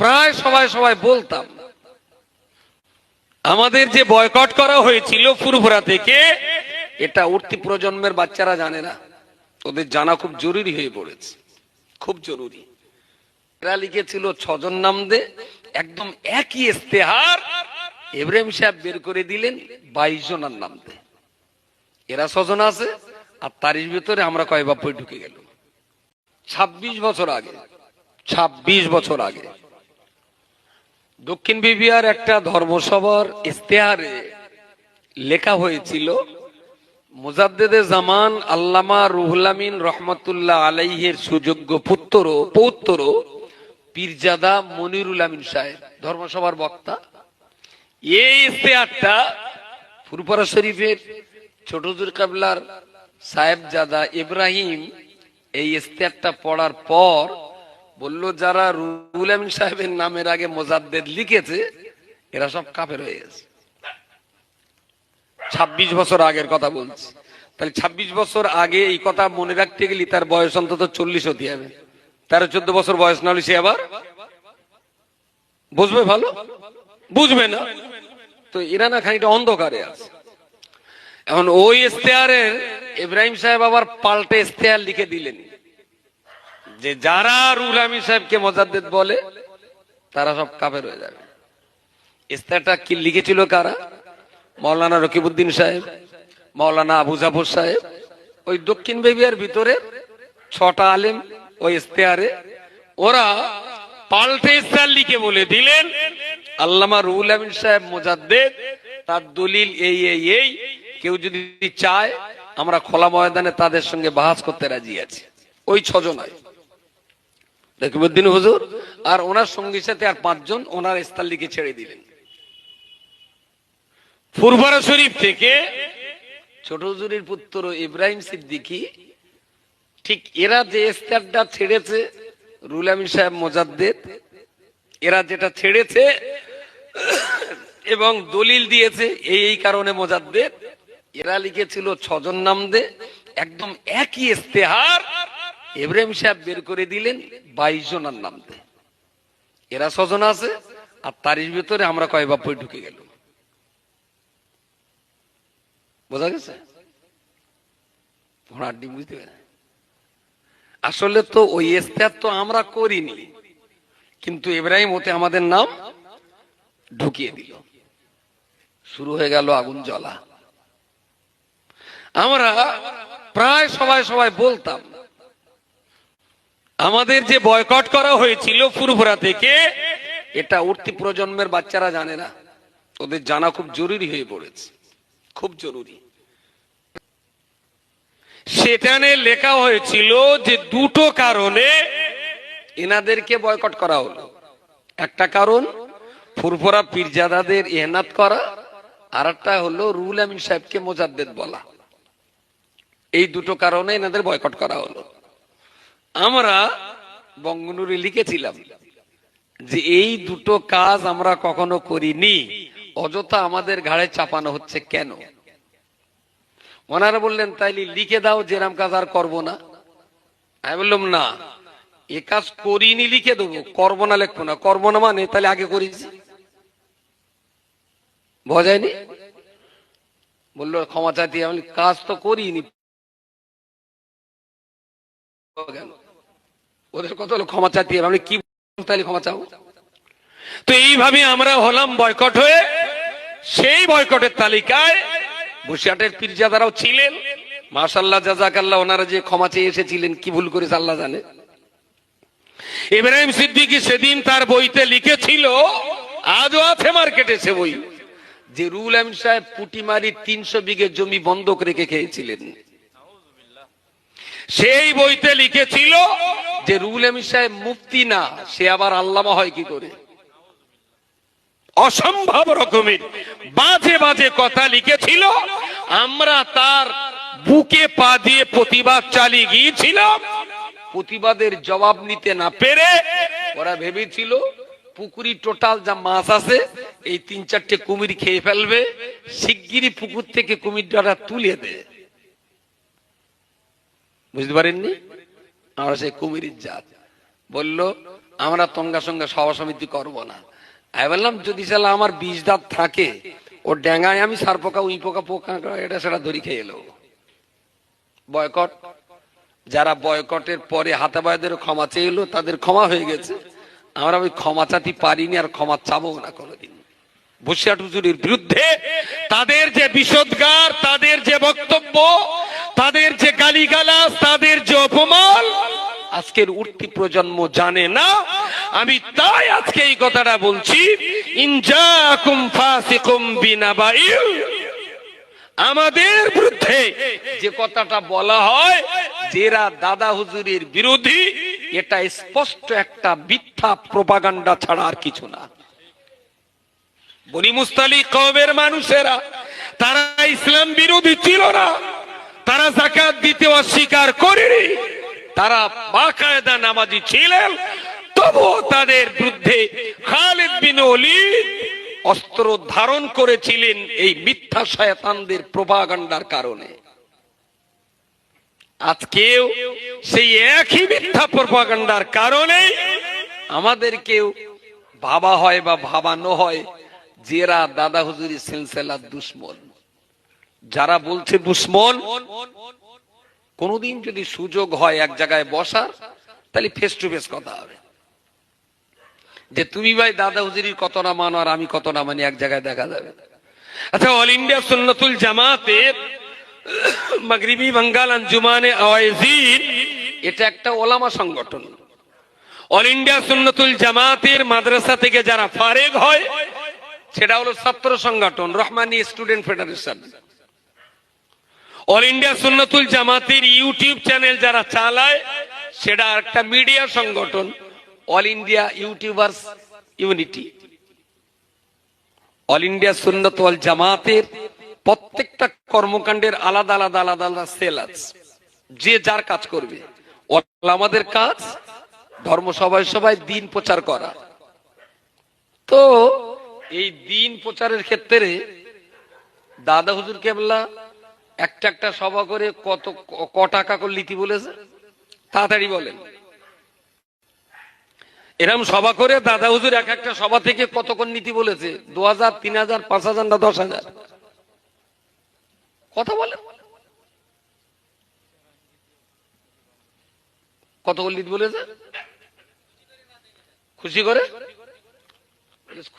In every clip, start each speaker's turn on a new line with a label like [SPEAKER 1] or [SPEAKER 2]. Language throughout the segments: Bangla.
[SPEAKER 1] প্রায় সবাই সবাই বলতাম, আমাদের যে বয়কট করা হয়েছিল ফুরফুরা থেকে, এটা উঠতি প্রজন্মের বাচ্চারা জানে না। ওদের জানা খুব জরুরি হয়ে পড়েছে, খুব জরুরি। এরা লিখেছিল, ছজন নাম দে, একদম একই ইস্তেহার এব্রাহিম সাহেব বের করে দিলেন, বাইশ জনের নাম দে। এরা ছজন আছে, আর তারির ভিতরে আমরা কয় বাপ্পই ঢুকে গেল ছাব্বিশ বছর আগে, ছাব্বিশ বছর আগে দক্ষিণ বিবিয়ার একটা ধর্মসভার ইস্তেহারে লেখা হয়েছিল, মুজাদ্দেদে জামান আল্লামা রুহুল আমিন রহমতুল্লাহ আলাইহের সুযোগ্য পুত্র, পৌত্র পীরজাদা মনিরুল আমিন সাহেব, ধর্মসভার বক্তা। এই ইস্তেহারটা ফুরপুরা শরীফের ছোটজুর কাবলার সাহেবজাদা ইব্রাহিম এই ইস্তেহারটা পড়ার পর বলল, যারা রুহুল আমিন সাহেবের নামের আগে মোজাদ্দেদ লিখেছে, এরা সব কাফের হয়ে গেছে। ছাব্বিশ বছর আগের কথা বলছি। তাহলে ছাব্বিশ বছর আগে এই কথা মনে রাখতে গেলে তার বয়স অন্তত চল্লিশ হতে হবে। তেরো, চোদ্দ বছর বয়স না হলে সে আবার বুঝবে ভালো? বুঝবে না? তো এরা না খানিকটা অন্ধকারে আছে। এখন ওই ইস্তেহারের ইব্রাহিম সাহেব আবার পাল্টে ইস্তেহার লিখে দিলেন। যে যারা রুল আমিন সাহেবকে মজাদ্দেদ বলে, তারা সব কাফের হয়ে যাবে। ইস্তেহারটা কি লিখেছিল কারা? মৌলানা রকিবউদ্দিন সাহেব মৌলানা আবু জাফর সাহেব, ওই দক্ষিণ বেবিয়ার ভিতরে ছটা আলেম ওই ইস্তেহারে, ওরা পাল্টে ইস্তেহার লিখে বলে দিলেন, আল্লামা রুহুল আমিন সাহেব মোজাদ্দেদ, তার দলিল এই এই এই, কেউ যদি চায়, আমরা খোলা ময়দানে তাদের সঙ্গে বাহাস করতে রাজি আছি। ওই ছজনায় রকিবউদ্দিন হুজুর আর ওনার সঙ্গীর সাথে আর পাঁচজন ওনার লিখে ছেড়ে দিলেন। ফুরফারা শরীফ থেকে ছোট হুজুরের পুত্র ইব্রাহিম সিদ্দিকি ঠিক এরা যে ইস্তারটা ছেড়েছে রুল আমিন সাহেব মোজাদ্দেদ এরা যেটা ছেড়েছে এবং দলিল দিয়েছে এই এই কারণে মোজাদ্দেদ এরা লিখেছিল ছজন নাম দে একদম একই ইস্তেহার ইব্রাহিম সাহেব বের করে দিলেন বাইশ জনের নাম এরা ছজন আছে, আর তারির ভিতরে আমরা কয় বাপ্পই ঢুকে গেল বোঝা গেছে? আসলে তো ওই ইস্তেহার তো আমরা করিনি, কিন্তু ইব্রাহিম ওতে আমাদের নাম ঢুকিয়ে দিল। শুরু হয়ে গেল আগুন জ্বলা। আমরা প্রায় সবাই সবাই বলতাম আমাদের যে বয়কট করা হয়েছিল ফুরফুরা থেকে, এটা উঠতি প্রজন্মের বাচ্চারা জানে না। ওদের জানা খুব জরুরি হয়ে পড়েছে। খুব জরুরি। সেখানে লেখা হয়েছিল যে দুটো কারণে এনাদেরকে বয়কট করা হলো। একটা কারণ ফুরফুরা পীরজাদাদের এহনাত করা আর একটা হলো রুল আমিন সাহেবকে মোজাদ্দেদ বলা। এই দুটো কারণে এনাদের বয়কট করা হলো। আমরা বঙ্গনুরে লিখেছিলাম যে এই দুটো কাজ আমরা কখনো করিনি, অযথা আমাদের ঘাড়ে চাপানো হচ্ছে কেন? ওনারা বললেন, তাইলে লিখে দাও, যেরাম কাজ আর করব না। আমি বললাম, না, এ কাজ করিনি, লিখে দেবো। করব না, লিখব না। করব না মানে তাহলে আগে করেছি। বোঝায়নি বলল, ক্ষমা চাইতে আমি কাজ তো করিনি। গেল। ওদের কত হলো ক্ষমা চাইতে আমি কি তাহলে ক্ষমা চাও? তো এইভাবে আমরা হলাম বয়কট হয়ে সেই বয়কটের তালিকায় বসিয়াটের পীরজাদারাও ছিলেন। মাশাল্লাহ জাজাকাল্লাহ ওনারা যে ক্ষমা চেয়ে এসেছিলেন, কি ভুল করেছে আল্লাহ জানে। ইব্রাহিম সিদ্দিকি সেদিন তার বইতে লিখেছিল, আজও আছে মার্কেটে সে বই। যে রুল আমিন সাহেব পুটিমারি তিনশো বিঘে জমি বন্ধক রেখে খেয়েছিলেন। সেই বইতে লিখেছিল যে রুল আমিন সাহেব মুফতি না, সে আবার আল্লামা হয় কি করে? অসম্ভব রকমের বাজে বাজে কথা লিখেছিল। আমরা তার বুকে পা দিয়ে প্রতিবাদ চালিয়ে গিয়েছিলাম। প্রতিবাদের জবাব নিতে না পেরে ওরা ভেবেছিল, পুকুরি টোটাল যা মাছ আছে, এই তিন চারটে কুমির খেয়ে ফেলবে, শিগগিরই পুকুর থেকে কুমিরটা তুলে দে বুঝতে পারেননি? আমরা সেই কুমিরের জাত। বলল, আমরা তঙ্গা সঙ্গে সভা সমিতি করব না। আমি বললাম, যদি সালা আমার বিষ দাঁত থাকে, ও ড্যাঙ্গায় আমি সার পোকা, উই পোকা পোকা, এটা সেটা ধরি খেয়ে এলো বয়কট। যারা বয়কটের পরে হাতে হাতাবায়দের ক্ষমা চেয়েলো, তাদের ক্ষমা হয়ে গেছে। আমরা ওই ক্ষমা চাতি পারিনি আর ক্ষমা চাবো না কোনোদিন। বসিয়াট হুজুরের বিরুদ্ধে তাদের যে বিষোদ্গার তাদের যে বক্তব্য তাদের আজকের উঠতি প্রজন্ম জানে না। আমি তাই আজকে এই কথাটা বলছি আমাদের বিরুদ্ধে যে কথাটা বলা হয় যেরা দাদা হুজুরের বিরোধী, এটা স্পষ্ট একটা মিথ্যা প্রপাগান্ডা ছাড়া আর কিছু না। বনি মুস্তালি কবের মানুষেরা, তারা ইসলাম বিরোধী ছিল না। তারা জাকাত দিতে অস্বীকার করেনি। তারা বাকায়দা নামাজি ছিলেন, তবুও তাদের বিরুদ্ধে খালিদ বিন ওলিদ অস্ত্র ধারণ করেছিলেন এই মিথ্যা শয়তানদের প্রভাগান্ডার কারণে। আজকেও সেই একই মিথ্যা প্রভাগান্ডার কারণে আমাদেরকেও ভাবা হয় বা ভাবানো হয় জেরা দাদা হুজুরি সিলসিলা দুশ্মন। যারা বলছে দুশ্মন, কোনদিন যদি সুযোগ হয় এক জায়গায় বসার, তাহলে ফেস টু ফেস কথা হবে। যে তুমি ভাই দাদা হুজুরির কত না মানো আর আমি কত না মানি, এক জায়গায় দেখা যাবে। আচ্ছা অল ইন্ডিয়া সুন্নতুল জামাতের মাগরিবি বাঙ্গাল আঞ্জুমানে এটা একটা ওলামা সংগঠন। অল ইন্ডিয়া সুন্নতুল জামাতের মাদ্রাসা থেকে যারা ফারেগ হয়, সেটা হলো ছাত্র সংগঠন, Rahmani student federation. All India Sunnatul জামাতের ইউটিউব চ্যানেল যারা চালায়, সেটা একটা মিডিয়া সংগঠন, all India YouTubers unity. All India সুন্নত জামাতের প্রত্যেকটা কর্মকাণ্ডের আলাদা আলাদা আলাদা আলাদা সেল আছে। যে যার কাজ করবে। আমাদের কাজ ধর্ম সবাই সবাই দিন প্রচার করা। তো এই দিন প্রচারের ক্ষেত্রে দাদা হুজুর কেবলা একটা একটা সভা করে কত ক টাকা করে লিতি বলেছে? তাড়াতাড়ি বলেন। এরম সভা করে দাদা হুজুর এক একটা সভা থেকে কত কোন নীতি বলেছে? দু হাজার, তিন হাজার, পাঁচ হাজার না দশ হাজার? কথা বলেন। কত কোন নীতি বলেছে? খুশি করে?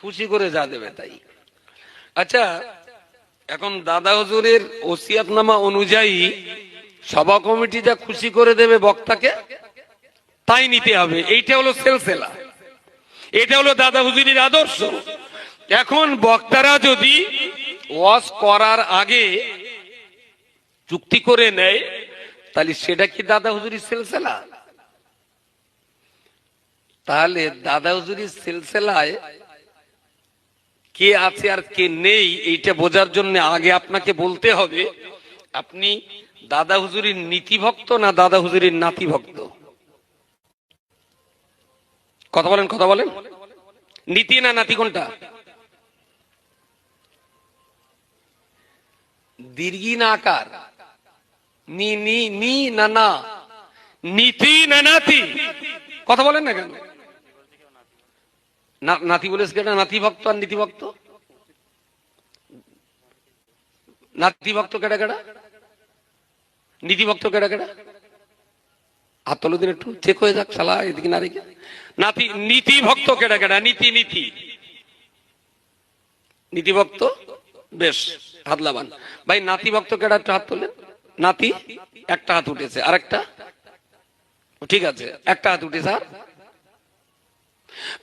[SPEAKER 1] খুশি করে যা দেবে তাই। আচ্ছা এখন দাদা হুজুরের ওসিয়াতনামা অনুযায়ী সভা কমিটি যা খুশি করে দেবে বক্তাকে, তাই নিতে হবে। এইটা হলো সেলসেলা। এটা হলো দাদা হুজুরির আদর্শ। এখন বক্তারা যদি ওয়াজ করার আগে চুক্তি করে নেয়, তাহলে সেটা কি দাদা হুজুরির সেলসেলা? তাহলে দাদা হুজুরির সিলসিলায় কে আছে আর কে নেই, এইটা বোঝার জন্য আগে আপনাকে বলতে হবে, আপনি দাদা হুজুরির নীতি ভক্ত না দাদা হুজুরির নাতি ভক্ত কথা বলেন কথা বলেন। নীতি না নাতি কোনটা? দীর্ঘি না আকার? নি নি নি, না। নীতি না নাতি। কথা বলেন না কেন? নাতি বলেছে কেটা নাতি ভক্ত আর নীতি ভক্ত নাতি ভক্ত কেটা কেটা নীতি ভক্ত তোলো দিন একটু চেক হয়ে যাক এদিকে না রেখে। নাতি নীতি ভক্ত নীতি নীতি নীতি। ভক্ত বেশ ভাই নাতি ভক্ত কেটা একটু হাত তোলেন? নাতি, একটা হাত উঠেছে। আরেকটা? ঠিক আছে, একটা হাত উঠেছে আর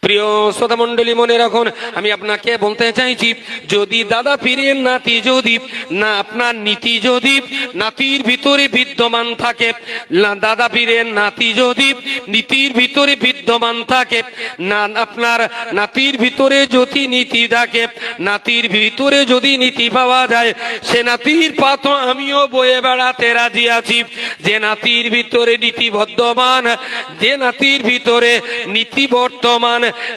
[SPEAKER 1] প্রিয় শ্রোতা মন্ডলী মনে রাখুন, আমি আপনাকে বলতে চাইছি, যদি দাদা পীরের নাতি যদি, না আপনার নীতি যদি, নাতির ভিতরে বিদ্যমান থাকে, না দাদা পীরের নাতি যদি, নীতির ভিতরে বিদ্যমান থাকে, না আপনার নাতির ভিতরে যদি নীতি থাকে, নাতির ভিতরে যদি নীতি পাওয়া যায়, সে নাতির পাত আমিও বয়ে বেড়াতে রাজি আছি। যে নাতির ভিতরে নীতি বর্তমান যে নাতির ভিতরে নীতি বর্তমান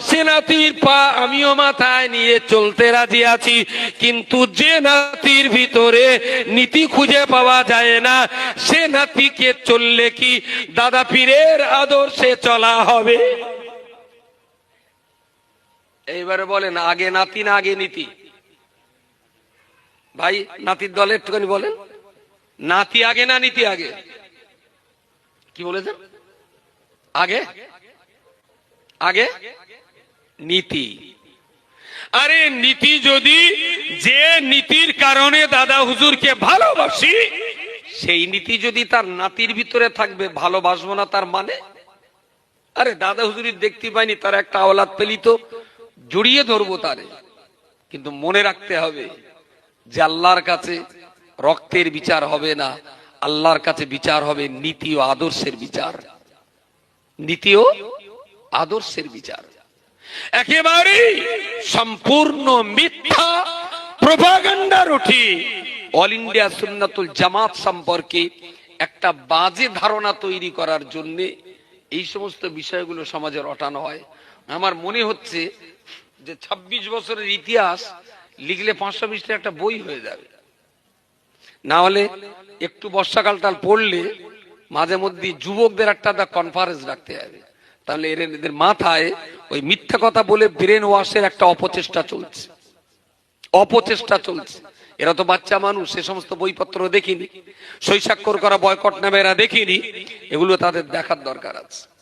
[SPEAKER 1] সে নাতির পা আমিও মাথায় নিয়ে চলতে রাজি আছি। কিন্তু যে নাতির ভিতরে নীতি খুঁজে পাওয়া যায় না, সে নাতিকে চললে কি দাদা পীরের আদর্শে চলা হবে? এইবারে বলেন, আগে নাতি না আগে নীতি? ভাই, নাতির দলে একটুখানি বলেন। নাতি আগে না নীতি আগে? কি বলেছেন? আগে? আগে? নীতি। আরে নীতি যদি যে নীতির কারণে দাদা হুজুরকে ভালোবাসি, সেই নীতি যদি তার নাতির ভিতরে থাকবে, ভালোবাসবো না তার মানে? আরে দাদা হুজুরি দেখতে পাইনি, তার একটা আওলাদ পেলি তো, জড়িয়ে ধরবো তারে। কিন্তু মনে রাখতে হবে যে আল্লাহর কাছে রক্তের বিচার হবে না, আল্লাহর কাছে বিচার হবে নীতি ও আদর্শের বিচার। নীতি ও আদর্শের বিচার। একেবারে সম্পূর্ণ মিথ্যা প্রভাগান্ডার উঠি অল ইন্ডিয়া সুন্নাতুল জামাত সম্পর্কে একটা বাজে ধারণা তৈরি করার জন্য এই সমস্ত বিষয়গুলো সমাজে রটানো হয়। আমার মনে হচ্ছে যে ২৬ বছরের ইতিহাস লিখলে পাঁচশো বিশটা একটা বই হয়ে যাবে। না হলে একটু বর্ষাকালটাল পড়লে মাঝে মধ্যে যুবকদের একটা কনফারেন্স রাখতে হবে। তাহলে এর এদের মাথায় ওই মিথ্যা কথা বলে ব্রেন ওয়াশের একটা অপচেষ্টা চলছে। অপচেষ্টা চলছে। এরা তো বাচ্চা মানুষ, সে সমস্ত বইপত্র দেখিনি, সই করা বয়কট নামে এরা দেখিনি, এগুলো তাদের দেখার দরকার আছে।